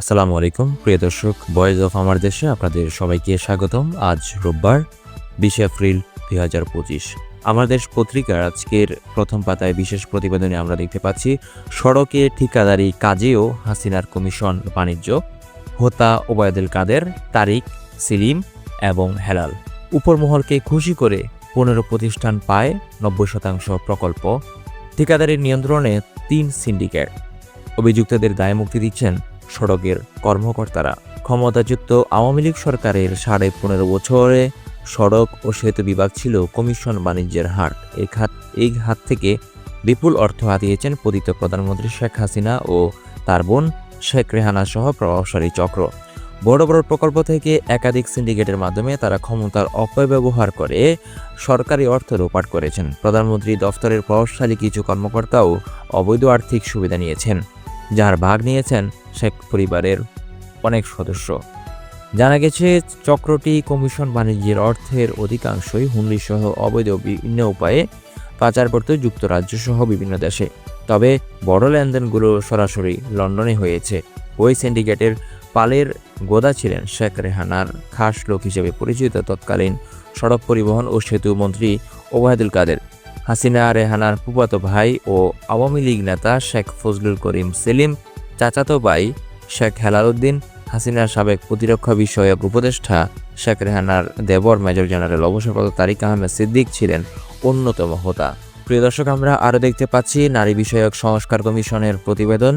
আসসালামু আলাইকুম, প্রিয় দর্শক বয়েজ অফ আমার দেশে আপনাদের সবাইকে স্বাগতম। আজ রোববার, বিশে এপ্রিল দুই হাজার পঁচিশ। আমার দেশ পত্রিকার আজকের প্রথম পাতায় বিশেষ প্রতিবেদনে আমরা দেখতে পাচ্ছি, সড়কে ঠিকাদারি কাজেও হাসিনার কমিশন বাণিজ্য, হোতা ওবায়দুল কাদের, তারিক, সিলিম এবং হেলাল। উপরমহলকে খুশি করে পনেরো প্রতিষ্ঠান পায় নব্বই শতাংশ প্রকল্প। ঠিকাদারির নিয়ন্ত্রণে তিন সিন্ডিকেট। অভিযুক্তদের দায় মুক্তি দিচ্ছেন সড়কের কর্মকর্তারা। ক্ষমতাযুক্ত আওয়ামী লীগ সরকারের সাড়ে পনেরো বছরে সড়ক ও সেতু বিভাগ ছিল কমিশন বাণিজ্যের হাট। এই খাত এই হাত থেকে বিপুল অর্থ হাতিয়েছেন পতিত প্রধানমন্ত্রী শেখ হাসিনা ও তার বোন শেখ রেহানা সহ প্রভাবশালী চক্র। বড় বড় প্রকল্প থেকে একাধিক সিন্ডিকেটের মাধ্যমে তারা ক্ষমতার অপব্যবহার করে সরকারি অর্থ লোপাট করেছেন। প্রধানমন্ত্রী দফতরের প্রভাবশালী কিছু কর্মকর্তাও অবৈধ আর্থিক সুবিধা নিয়েছেন। যার ভাগ নিয়েছেন শেখ পরিবারের অনেক সদস্য। জানা গেছে, চক্রটি কমিশন বাণিজ্যের অর্থের অধিকাংশই হুমড়িসহ অবৈধ বিভিন্ন উপায়ে পাচার করতে যুক্তরাজ্য সহ বিভিন্ন দেশে। তবে বড় লেনদেনগুলো সরাসরি লন্ডনে হয়েছে। ওই সিন্ডিকেটের পালের গোদা ছিলেন শেখ রেহানার খাস লোক হিসেবে পরিচিত তৎকালীন সড়ক পরিবহন ও সেতু মন্ত্রী ওবায়দুল কাদের। হাসিনা, রেহানার ফুফাতো ভাই ও আওয়ামী লীগ নেতা শেখ ফজলুল করিম সেলিম, চাচাতো ভাই শেখ হেলালুদ্দিন হাসিনার সাবেক প্রতিরক্ষা বিষয়ক উপদেষ্টা শেখ রেহানার দেবর মেজর জেনারেল অবসরপ্রাপ্ত তারিক আহমেদ সিদ্দিক ছিলেন অন্যতম হোতা। প্রিয় দর্শক, আমরা আরও দেখতে পাচ্ছি নারী বিষয়ক সংস্কার কমিশনের প্রতিবেদন।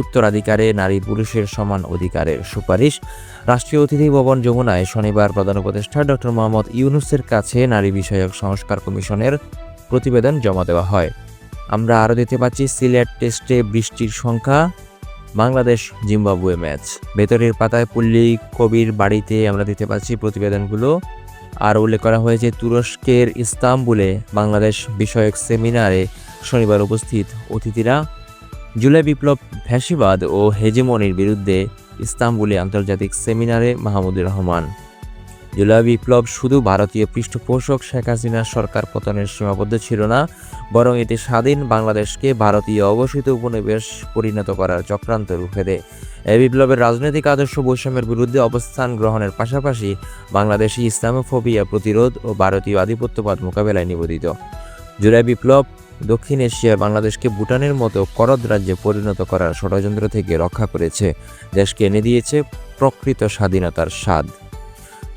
উত্তরাধিকারে নারী পুরুষের সমান অধিকারের সুপারিশ। রাষ্ট্রীয় অতিথি ভবন যমুনায় শনিবার প্রধান উপদেষ্টা ডক্টর মোহাম্মদ ইউনুসের কাছে নারী বিষয়ক সংস্কার কমিশনের প্রতিবেদন জমা দেওয়া হয়। আমরা আরও দেখতে পাচ্ছি, সিলেট টেস্টে বৃষ্টির সংখ্যা, বাংলাদেশ জিম্বাবুয়ে ম্যাচ। ভেতরের পাতায় পল্লী কবির বাড়িতে আমরা দেখতে পাচ্ছি প্রতিবেদনগুলো। আর উল্লেখ করা হয়েছে, তুরস্কের ইস্তাম্বুলে বাংলাদেশ বিষয়ক সেমিনারে শনিবার উপস্থিত অতিথিরা। জুলাই বিপ্লব ফ্যাসিবাদ ও হেজেমনির বিরুদ্ধে ইস্তাম্বুলে আন্তর্জাতিক সেমিনারে মাহমুদুর রহমান। জুলাই বিপ্লব শুধু ভারতীয় পৃষ্ঠপোষক শেখ হাসিনার সরকার পতনের সীমাবদ্ধ ছিল না, বরং এটি স্বাধীন বাংলাদেশকে ভারতীয় অবস্থিত উপনিবেশ পরিণত করার চক্রান্ত রূপে দেয়। এই বিপ্লবের রাজনৈতিক আদর্শ বৈষম্যের বিরুদ্ধে অবস্থান গ্রহণের পাশাপাশি বাংলাদেশি ইসলামোফোবিয়া প্রতিরোধ ও ভারতীয় আধিপত্যবাদ মোকাবেলায় নিবেদিত। জুলাই বিপ্লব দক্ষিণ এশিয়ায় বাংলাদেশকে ভুটানের মতো করদ রাজ্যে পরিণত করার ষড়যন্ত্র থেকে রক্ষা করেছে। দেশকে এনে দিয়েছে প্রকৃত স্বাধীনতার স্বাদ।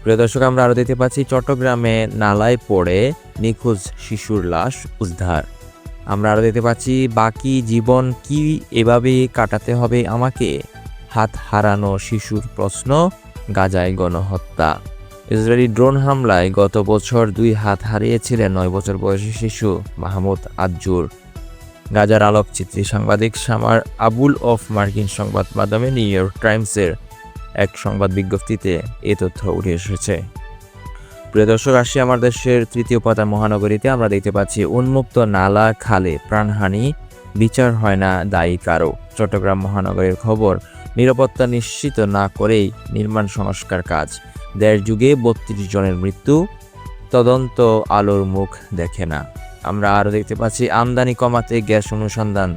প্রিয় দর্শক, আমরা আরও দেখতে পাচ্ছি চট্টগ্রামে নালায় পড়ে নিখোঁজ শিশুর লাশ উদ্ধার। আমরা আরও দেখতে পাচ্ছি বাকি জীবন কি এভাবে কাটাতে হবে আমাকে? হাত হারানো শিশুর প্রশ্ন, গাজায় গণহত্যা। ইসরায়েলি ড্রোন হামলায় গত বছর দুই হাত হারিয়েছিলেন নয় বছর বয়সী শিশু মাহমুদ আজ্জুর গাজার আলোকচিত্রী সাংবাদিক সামার আবুল অফ মার্কিন সংবাদ মাধ্যমে নিউ ইয়র্ক টাইমসের এক সংবাদ বিজ্ঞপ্তিতে এ তথ্য উঠে এসেছে। প্রিয় দর্শক, আসি আমার দেশের তৃতীয় পাতা মহানগরীতে। আমরা দেখতে পাচ্ছি, উন্মুক্ত নালা, খালে প্রাণহানি, বিচার হয় না দায়ী কারও। চট্টগ্রাম মহানগরের খবর, নিরাপত্তা নিশ্চিত না করেই নির্মাণ সংস্কার কাজ। দেড় যুগে বত্রিশ জনের মৃত্যু, তদন্ত আলোর মুখ দেখে না। আমরা আরও দেখতে পাচ্ছি, আমদানি কমাতে গ্যাস অনুসন্ধান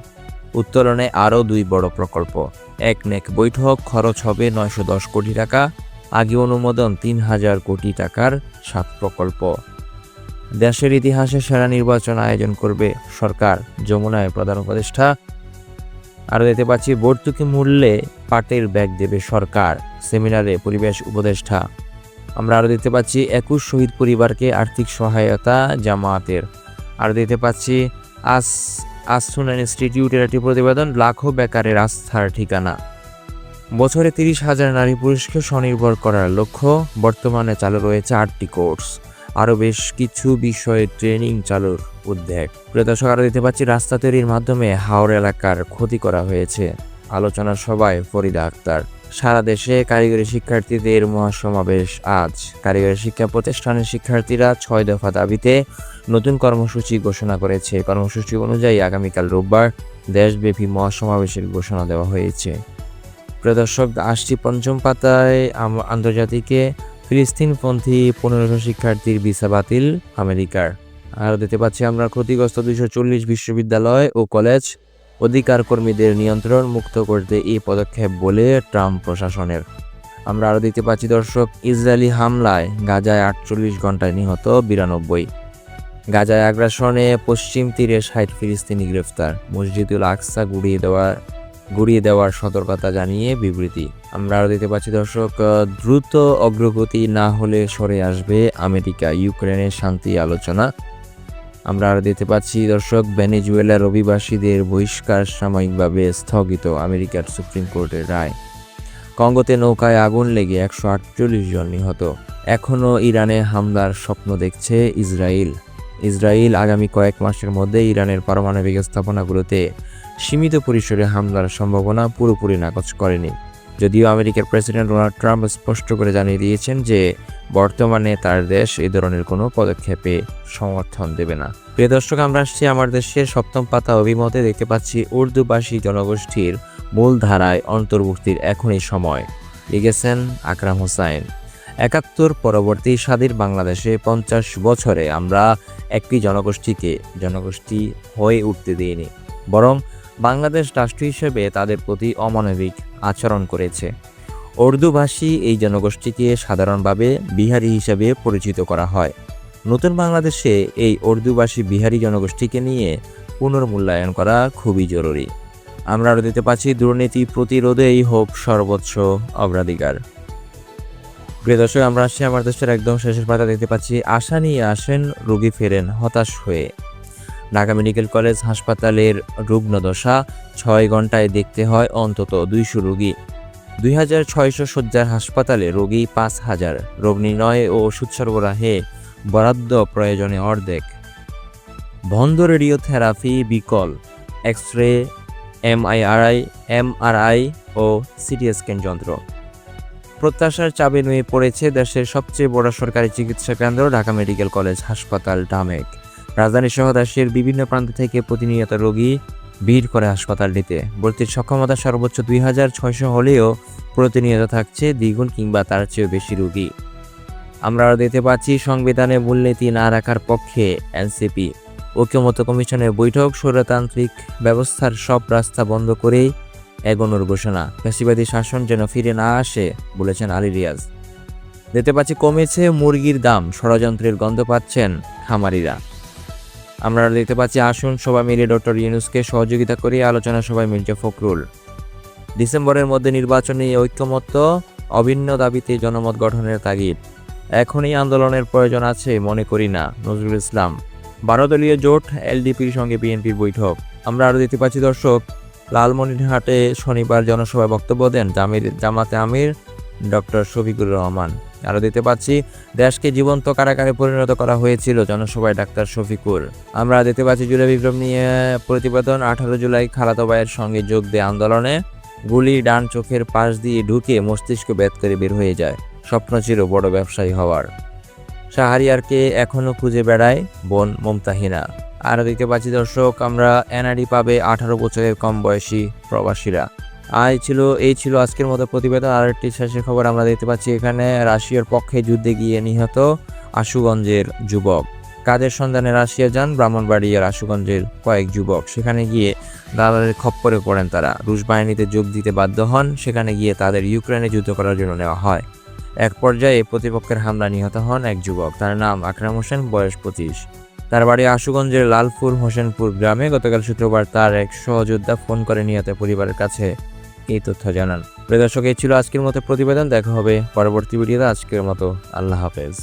উত্তোলনে আরও দুই বড় প্রকল্প। এক নেক বৈঠক খরচ হবে নয়শো দশ কোটি টাকা, আগে অনুমোদন তিন হাজার কোটি টাকার সাত প্রকল্প। দেশের ইতিহাসে সেরা নির্বাচন আয়োজন করবে সরকার, যমুনায় প্রধান উপদেষ্টা। আরও দেখতে পাচ্ছি, ভর্তুকি মূল্যে পাটের ব্যাগ দেবে সরকার, সেমিনারে পরিবেশ উপদেষ্টা। আমরা আরও দেখতে পাচ্ছি, একুশ শহীদ পরিবারকে আর্থিক সহায়তা জামায়াতের। আরও দেখতে পাচ্ছি আস আসুন ইনস্টিটিউটের একটি প্রতিবেদন লাখো বেকারের আস্থার ঠিকানা। বছরে তিরিশ হাজার নারী পুরুষকে স্বনির্ভর করার লক্ষ্য বর্তমানে চালু রয়েছে আটটি কোর্স। আরও বেশ কিছু বিষয়ে ট্রেনিং চালুর উদ্যোগ। প্রিয় দর্শক, আরও দেখতে পাচ্ছি, রাস্তা তৈরির মাধ্যমে হাওড় এলাকার ক্ষতি করা হয়েছে। আলোচনা সভায় ফরিদা আক্তার। সারা দেশে কারিগরি শিক্ষার্থীদের মহাসমাবেশ আজ। কারিগরি শিক্ষা প্রতিষ্ঠানের শিক্ষার্থীরা ছয় দফা দাবিতে নতুন কর্মসূচি ঘোষণা করেছে। কর্মসূচি অনুযায়ী আগামীকাল রোববার দেশব্যাপী মহাসমাবেশের ঘোষণা দেওয়া হয়েছে। প্রিয় দর্শক, আসছি পঞ্চম পাতায়। আন্তর্জাতিকে ফিলিস্তিনপন্থী পনেরোশো শিক্ষার্থীর ভিসা বাতিল আমেরিকার। আর দেখতে পাচ্ছি আমরা ক্ষতিগ্রস্ত দুইশো চল্লিশ বিশ্ববিদ্যালয় ও কলেজ অধিকার কর্মীদের নিয়ন্ত্রণ মুক্ত করতে এই পদক্ষেপ বলে ট্রাম্প প্রশাসনের। আমরা আরও দেখতে পাচ্ছি, দর্শক, ইসরায়েলি হামলায় গাজায় আটচল্লিশ ঘন্টায় নিহত বিরানব্বই। গাজায় আগ্রাসনে পশ্চিম তীরে ষাট ফিলিস্তিনি গ্রেফতার। মসজিদুল আকসা গুড়িয়ে দেওয়ার গুড়িয়ে দেওয়ার সতর্কতা জানিয়ে বিবৃতি। আমরা আরও দেখতে পাচ্ছি, দর্শক, দ্রুত অগ্রগতি না হলে সরে আসবে আমেরিকা। ইউক্রেনের শান্তি আলোচনা। আমরা আর দেখতে পাচ্ছি, দর্শক ভেনেজুয়েলার অভিবাসীদের বহিষ্কার সাময়িকভাবে স্থগিত আমেরিকার সুপ্রিম কোর্টের রায়। কঙ্গোতে নৌকায় আগুন লেগে একশো আটচল্লিশ জন নিহত। এখনও ইরানে হামলার স্বপ্ন দেখছে ইসরায়েল। ইসরায়েল আগামী কয়েক মাসের মধ্যে ইরানের পারমাণবিক স্থাপনাগুলোতে সীমিত পরিসরে হামলার সম্ভাবনা পুরোপুরি নাকচ করেনি। যদিও আমেরিকার প্রেসিডেন্ট ডোনাল্ড ট্রাম্প স্পষ্ট করে জানিয়ে দিয়েছেন যে বর্তমানে তার দেশ এই ধরনের কোনো পদক্ষেপে সমর্থন দেবে না। প্রিয় দর্শক, আমরা আসছি আমার দেশের সপ্তম পাতা অভিমতে। দেখতে পাচ্ছি উর্দুভাষী জনগোষ্ঠীর মূল ধারায় অন্তর্ভুক্তির এখনই সময়। লিখেছেন আকরাম হোসাইন। একাত্তর পরবর্তী স্বাধীন বাংলাদেশে পঞ্চাশ বছরে আমরা একটি জনগোষ্ঠীকে জনগোষ্ঠী হয়ে উঠতে দিইনি। বরং বাংলাদেশ রাষ্ট্র হিসেবে তাদের প্রতি অমানবিক আচরণ করেছে। উর্দুভাষী এই জনগোষ্ঠীকে সাধারণভাবে বিহারি হিসেবে পরিচিত করা হয়। নতুন বাংলাদেশে এই উর্দুভাষী বিহারি জনগোষ্ঠীকে নিয়ে পুনর্মূল্যায়ন করা খুবই জরুরি। আমরা আরও দিতে পাচ্ছি, দুর্নীতি প্রতিরোধেই হোক সর্বোচ্চ অগ্রাধিকার। প্রিয় দর্শক, আমরা আসছি আমার দেশের একদম শেষের পাতা দেখতে পাচ্ছি, আশা নিয়ে আসেন, রোগী ফেরেন, হতাশ হয়ে ঢাকা মেডিকেল কলেজ হাসপাতালের রুগ্নদশা ছয় ঘন্টায় দেখতে হয় অন্তত দুইশো রোগী। দুই হাজার ছয়শো শয্যার হাসপাতালে রোগী পাঁচ হাজার। রোগ নির্ণয় ও ওষুধ সরবরাহে বরাদ্দ প্রয়োজনে অর্ধেক। বন্ধ রেডিওথেরাপি বিকল। এক্স রে এমআইআরআই, এমআরআই ও সিটি স্ক্যান যন্ত্র। প্রত্যাশার চাপে নুয়ে পড়েছে দেশের সবচেয়ে বড় সরকারি চিকিৎসা কেন্দ্র ঢাকা মেডিকেল কলেজ হাসপাতাল ডামেক। রাজধানী সহ দেশের বিভিন্ন প্রান্ত থেকে প্রতিনিয়ত রোগী ভিড় করে হাসপাতালটিতে। ভর্তির সক্ষমতা সর্বোচ্চ দুই হাজার ছয়শো হলেও প্রতিনিয়ত থাকছে দ্বিগুণ কিংবা তার চেয়েও বেশি রোগী। আমরা দেখতে পাচ্ছি, সংবিধানে মূলনীতি না রাখার পক্ষে এনসিপি ঐক্যমত কমিশনের বৈঠক, স্বৈরতান্ত্রিক ব্যবস্থার সব রাস্তা বন্ধ করেই এগোনোর ঘোষণা। ফ্যাসিবাদী শাসন যেন ফিরে না আসে বলেছেন আলী রিয়াজ। দেখতে পাচ্ছি, কমেছে মুরগির দাম, ষড়যন্ত্রের গন্ধ পাচ্ছেন খামারিরা। আমরা দেখতে পাচ্ছি, আসুন সবাই মিলে ডক্টর ইউনুসকে সহযোগিতা করে আলোচনা সবাই মির্জা ফখরুল। ডিসেম্বরের মধ্যে নির্বাচনী ঐক্যমত্য অভিন্ন দাবিতে জনমত গঠনের তাগিদ। এখনই আন্দোলনের প্রয়োজন আছে, মনে করি না, নজরুল ইসলাম। বারো দলীয় জোট, এলডিপির সঙ্গে বিএনপির বৈঠক। আমরা আরও দেখতে পাচ্ছি, দর্শক, লালমনিরহাটে শনিবার জনসভায় বক্তব্য দেন জামির জামাতে আমির ডক্টর শফিকুর রহমান। আরও দেখতে পাচ্ছি, দেশকে জীবন্ত কারাগারে পরিণত করা হয়েছিল জনসভায় ডাক্তার শফিকুর। আমরা দেখতে পাচ্ছি জুলাই বিপ্লব নিয়ে প্রতিবেদন, আঠারো জুলাই খালাতো ভাইয়ের সঙ্গে যোগ দেয় আন্দোলনে। গুলি ডান চোখের পাশ দিয়ে ঢুকে মস্তিষ্ক বেদ করে বের হয়ে যায়। স্বপ্ন ছিল বড় ব্যবসায়ী হওয়ার। শাহরিয়ারকে এখনও খুঁজে বেড়ায় বোন মমতাহিনা। আরও দেখতে পাচ্ছি দর্শক, আমরা এনআরডি পাবে আঠারো বছরের কম বয়সী প্রবাসীরা। আয় ছিল, এই ছিল আজকের মতো প্রতিবেদন। আর একটি শেষের খবর আমরা দেখতে পাচ্ছি এখানে। রাশিয়ার পক্ষে যুদ্ধে গিয়ে নিহত আশুগঞ্জের যুবক। কাজের সন্ধানে রাশিয়া যান? ব্রাহ্মণবাড়িয়ার আশুগঞ্জের কয়েক যুবক। সেখানে গিয়ে দালালের খপ্পরে পড়েন তারা। রুশ বাহিনীতে যোগ দিতে বাধ্য হন। সেখানে গিয়ে তাদের ইউক্রেনে যুদ্ধ করার জন্য নেওয়া হয়। এক পর্যায়ে প্রতিপক্ষের হামলা নিহত হন এক যুবক। তার নাম আকরাম হোসেন, বয়স পঁচিশ। তার বাড়ি আশুগঞ্জের লালপুর হোসেনপুর গ্রামে গতকাল শুক্রবার তার এক সহযোদ্ধা ফোন করে নিহত পরিবারের কাছে এই তথ্য জানান। প্রিয় দর্শক, এই ছিল আজকের মতো প্রতিবেদন। দেখা হবে পরবর্তী ভিডিওতে। আজকের মতো আল্লাহ হাফেজ।